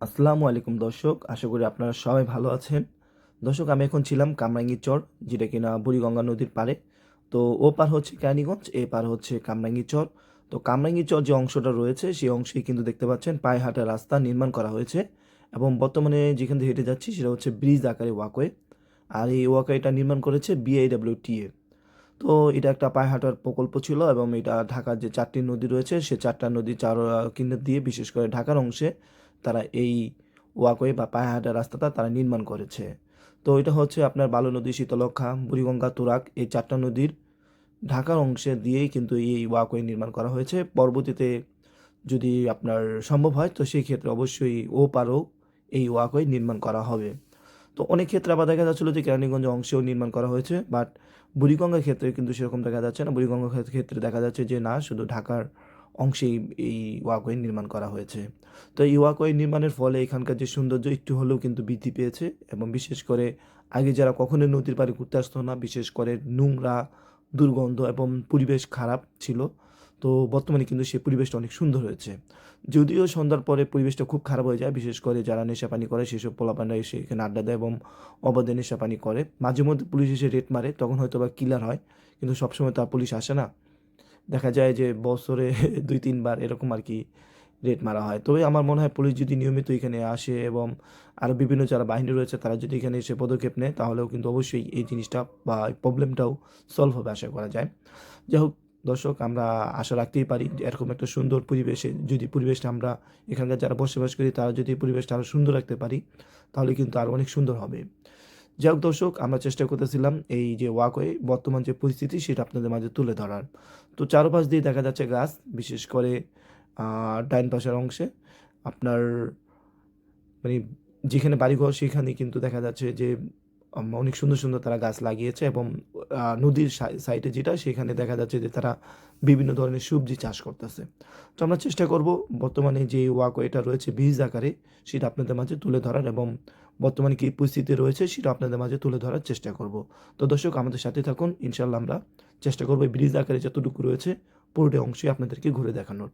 আসসালামু আলাইকুম দর্শক, আশা করি আপনারা সবাই ভালো আছেন। দর্শক, আমি এখন ছিলাম কামরাঙ্গি চর, যেটা কিনা বুড়িগঙ্গা নদীর পারে তো ও পার হচ্ছে কেরানীগঞ্জ, এ পার হচ্ছে কামরাঙ্গি চর। তো কামরাঙ্গি চর যে অংশটা রয়েছে, সেই অংশেই কিন্তু দেখতে পাচ্ছেন পায়ে হাঁটা রাস্তা নির্মাণ করা হয়েছে এবং বর্তমানে যেখান থেকে হেঁটে যাচ্ছি, সেটা হচ্ছে ব্রিজ আকারে ওয়াকওয়ে। আর এই ওয়াকওয়েটা নির্মাণ করেছে বিআইডব্লিউটিএ তো এটা একটা পায়ে হাঁটার প্রকল্প ছিল এবং এটা ঢাকার যে চারটি নদী রয়েছে, সে চারটা নদী চার কিনার দিয়ে বিশেষ করে ঢাকার অংশে তারা এই ওয়াকওয়ে বা পায়ে হাঁটার রাস্তাটা তারা নির্মাণ করেছে। তো এটা হচ্ছে আপনার বালু নদী শীতলক্ষা বুড়িগঙ্গা, তুরাগ, এই চারটা নদীর ঢাকার অংশে দিয়েই কিন্তু এই ওয়াকওয়ে নির্মাণ করা হয়েছে। পরবর্তীতে যদি আপনার সম্ভব হয়, তো সেই ক্ষেত্রে অবশ্যই ও পারও এই ওয়াকওয়ে নির্মাণ করা হবে। তো অনেক ক্ষেত্রে আবার দেখা যাচ্ছিল যে কেরানীগঞ্জ অংশেও নির্মাণ করা হয়েছে, বাট বুড়িগঙ্গার ক্ষেত্রে কিন্তু সেরকম দেখা যাচ্ছে না। বুড়িগঙ্গার ক্ষেত্রে দেখা যাচ্ছে যে না, শুধু ঢাকার অংশেই এই ওয়াকওয়ে নির্মাণ করা হয়েছে। তো এই ওয়াকওয়ে নির্মাণের ফলে এখানকার যে সৌন্দর্য একটু হলেও কিন্তু বৃদ্ধি পেয়েছে এবং বিশেষ করে আগে যারা কখনোই নদীর পাড়ে ঘুরতে আসতো না, বিশেষ করে নোংরা, দুর্গন্ধ এবং পরিবেশ খারাপ ছিল, তো বর্তমানে কিন্তু সেই পরিবেশটা অনেক সুন্দর হয়েছে। যদিও সন্ধ্যার পরে পরিবেশটা খুব খারাপ হয়ে যায়, বিশেষ করে যারা নেশা পানি করে সেসব পোলাপানরা এসে এখানে আড্ডা দেয় এবং অবাধে নেশা পানি করে। মাঝে মধ্যে পুলিশ এসে রেট মারে, তখন হয়তো বা কিলার হয়, কিন্তু সবসময় তো পুলিশ আসে না। দেখা যায় যে বছরে দুই, তিনবার এরকম আর কি রেট মারা হয়। তবে আমার মনে হয় পুলিশ যদি নিয়মিত এখানে আসে এবং আরও বিভিন্ন যারা বাহিনী রয়েছে, তারা যদি এখানে এসে পদক্ষেপ নেয়, তাহলেও কিন্তু অবশ্যই এই জিনিসটা বা এই প্রবলেমটাও সলভ হবে আশা করা যায়। যাই হোক, দর্শক, আমরা আশা রাখতেই পারি এরকম একটা সুন্দর পরিবেশে যদি পরিবেশটা আমরা এখানকার যারা বসবাস করি, তারা যদি পরিবেশটা আরও সুন্দর রাখতে পারি, তাহলে কিন্তু আরও অনেক সুন্দর হবে। যাই হোক দর্শক, আমরা চেষ্টা করতেছিলাম এই যে ওয়াকওয়ে বর্তমান যে পরিস্থিতি সেটা আপনাদের মাঝে তুলে ধরার। তো চারপাশ দিয়ে দেখা যাচ্ছে গাছ, বিশেষ করে ডাইন পাশের অংশে। আপনার মানে যেখানে বাড়িঘর সেখানে কিন্তু দেখা যাচ্ছে যে অনেক সুন্দর সুন্দর তারা গাছ লাগিয়েছে এবং নদীর সাইডে যেটা, সেখানে দেখা যাচ্ছে যে তারা বিভিন্ন ধরনের সবজি চাষ করতেছে। তো আমরা চেষ্টা করব বর্তমানে যে ওয়াকওয়েটা রয়েছে বীজ আকারে, সেটা আপনাদের মাঝে তুলে ধরার এবং বর্তমানে কী পরিস্থিতি রয়েছে সেটা আপনাদের মাঝে তুলে ধরার চেষ্টা করব। তো দর্শক, আমাদের সাথে থাকুন। ইনশাল্লাহ আমরা চেষ্টা করব ব্রিজ আকারে যতটুকু রয়েছে পুরোটা অংশে আপনাদেরকে ঘুরে দেখানোর।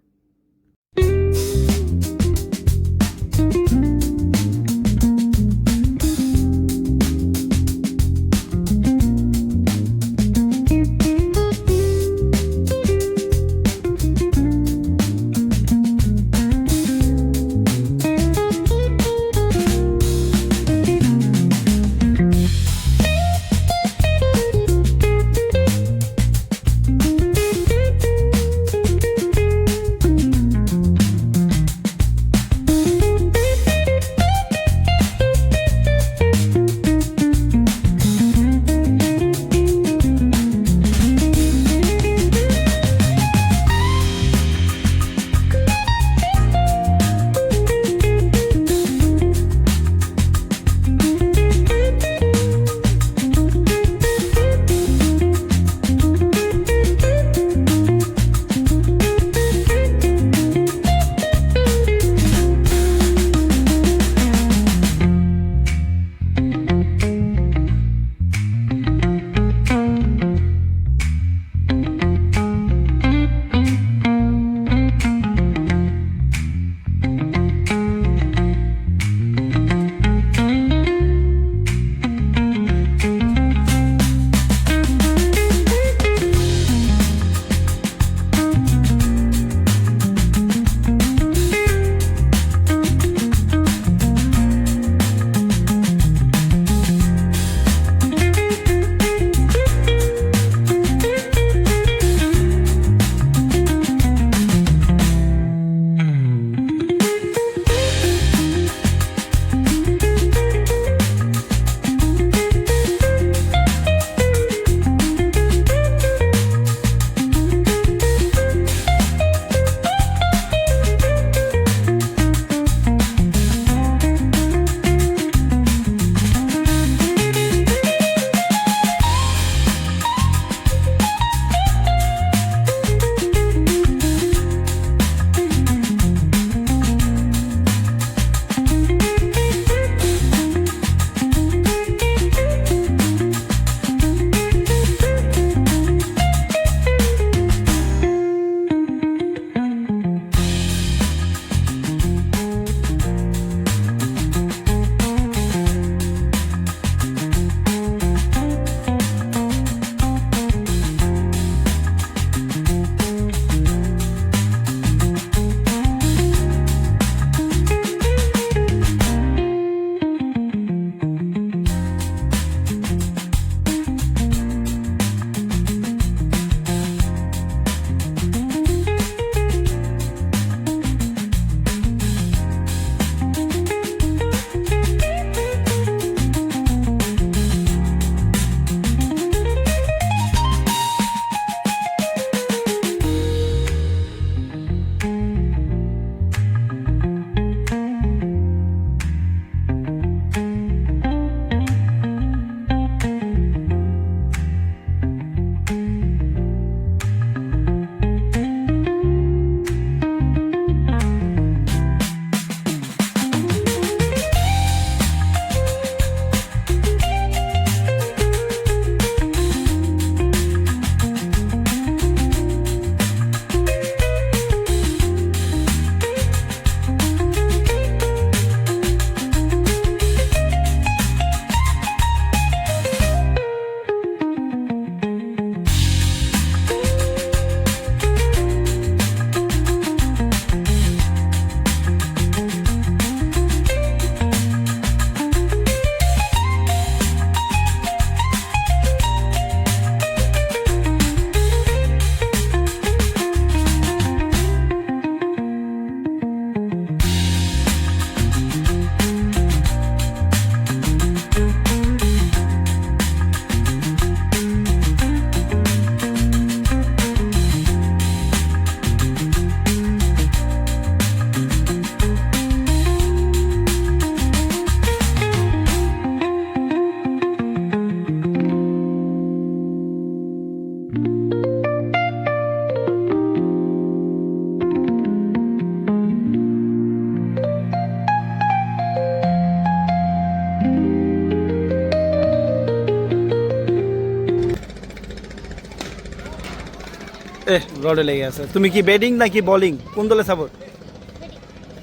এ রডে লেগে আছে। তুমি কি ব্যাটিং নাকি বোলিং কোন দলে সাপোর্ট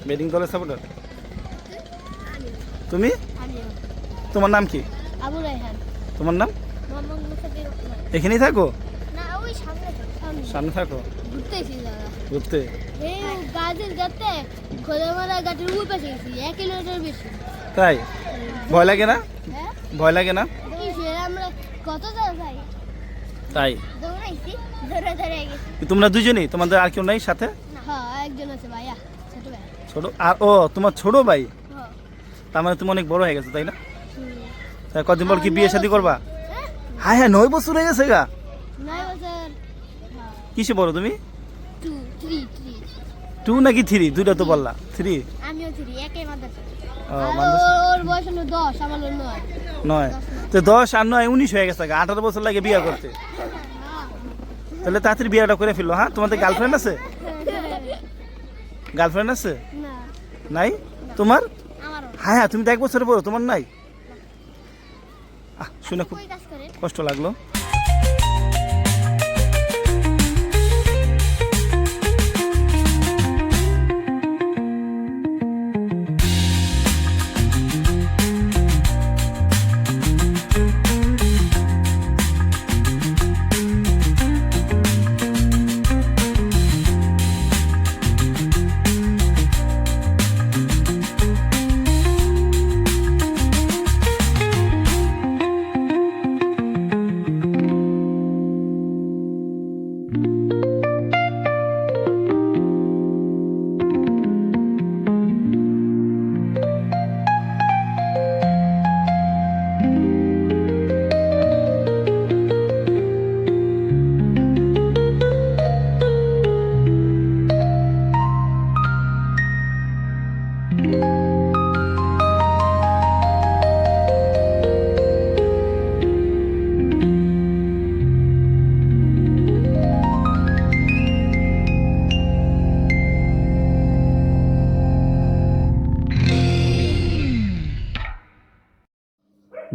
ব্যাটিং। দলে সাপোর্টার তুমি? তোমার নাম কি? তোমার নাম? এখানেই থাকো? সামনে থাকো ঘুরতে? তাই? ভয় লাগে না? হ্যাঁ? ভয় লাগে না? কত যাই? তাই? তোমরা দুজনেই? তোমাদের আর কেউ নেই সাথে? ছোট আর ও তোমার ছোট ভাই? হ্যাঁ। তার মানে তুমি অনেক বড় হয়ে গেছো তাই না? কদিন পর কি বিয়ে শাদী করবা? হ্যাঁ। হ্যাঁ নয় বছর হয়ে গেছে গা। হ্যাঁ। কিসে বড় তুমি? টু নাকি থ্রি? দুইটা তো বললা। থ্রি? আমিও থ্রি একই মাদ্রাসা। ও, আর মাদ্রাসা। ওর- ওর বয়স হলো দশ আমার নয়। নয়। তো দশ আর নয় উনিশ হয়ে গেছে আঠারো বছর লাগে বিয়ে করতে। তাহলে তাড়াতাড়ি বিয়েটা করে ফেলল হ্যাঁ? তোমাদের গার্লফ্রেন্ড আছে? গার্লফ্রেন্ড আছে? নাই? তোমার? হ্যাঁ হ্যাঁ তুমি তো এক বছরের বড় তোমার নাই? আহ, শুনে খুব কষ্ট লাগল।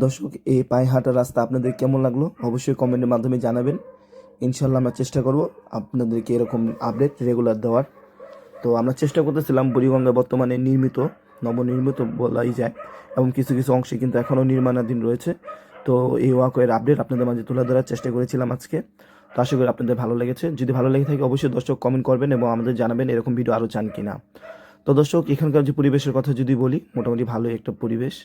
দর্শক, এই পায়ে হাঁটা রাস্তা আপনাদের কেমন লাগল অবশ্যই কমেন্টের মাধ্যমে জানাবেন। ইনশাল্লাহ আমরা চেষ্টা করব আপনাদেরকে এরকম আপডেট রেগুলার দেওয়ার। তো আমরা চেষ্টা করতেছিলাম বুড়িগঙ্গা বর্তমানে নির্মিত, নবনির্মিত বলাই যায়, এবং কিছু কিছু অংশে কিন্তু এখনও নির্মাণাধীন রয়েছে। তো এই ওয়াকওয়ের আপডেট আপনাদের মাঝে তুলে ধরার চেষ্টা করেছিলাম আজকে। তো আশা করি আপনাদের ভালো লেগেছে। যদি ভালো লেগে থাকে অবশ্যই দর্শক কমেন্ট করবেন এবং আমাদের জানাবেন এরকম ভিডিও আরও চান কিনা। তো দর্শক, এখানকার যে পরিবেশের কথা যদি বলি, মোটামুটি ভালোই একটা পরিবেশ।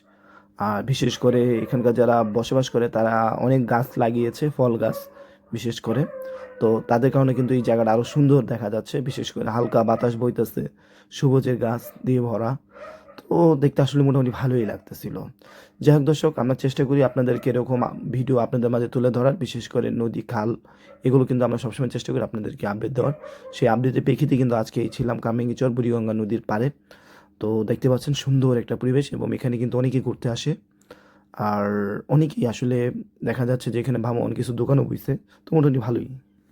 বিশেষ করে এখানকার যারা বসবাস করে, তারা অনেক গাছ লাগিয়েছে, ফল গাছ বিশেষ করে। তো তাদের কারণে কিন্তু এই জায়গাটা আরও সুন্দর দেখা যাচ্ছে, বিশেষ করে হালকা বাতাস বইতেছে, সবুজের গাছ দিয়ে ভরা। তো দেখতে আসলে মোটামুটি ভালোই লাগতেছিল। যাই হোক দর্শক, আমরা চেষ্টা করি আপনাদেরকে এরকম ভিডিও আপনাদের মাঝে তুলে ধরার, বিশেষ করে নদী, খাল, এগুলো কিন্তু আমরা সবসময় চেষ্টা করি আপনাদেরকে আপডেট দেওয়ার। সেই আপডেটের প্রেক্ষিতে কিন্তু আজকে এই ছিলাম কামেঙ্গিচর বুড়িগঙ্গা নদীর পাড়ে। তো দেখতে পাচ্ছেন সুন্দর একটা পরিবেশ এবং এখানে কিন্তু অনেকেই ঘুরতে আসে। আর অনেকেই আসলে দেখা যাচ্ছে যে এখানে অনেক কিছু দোকানও বুঝছে তো মোটামুটি ভালোই।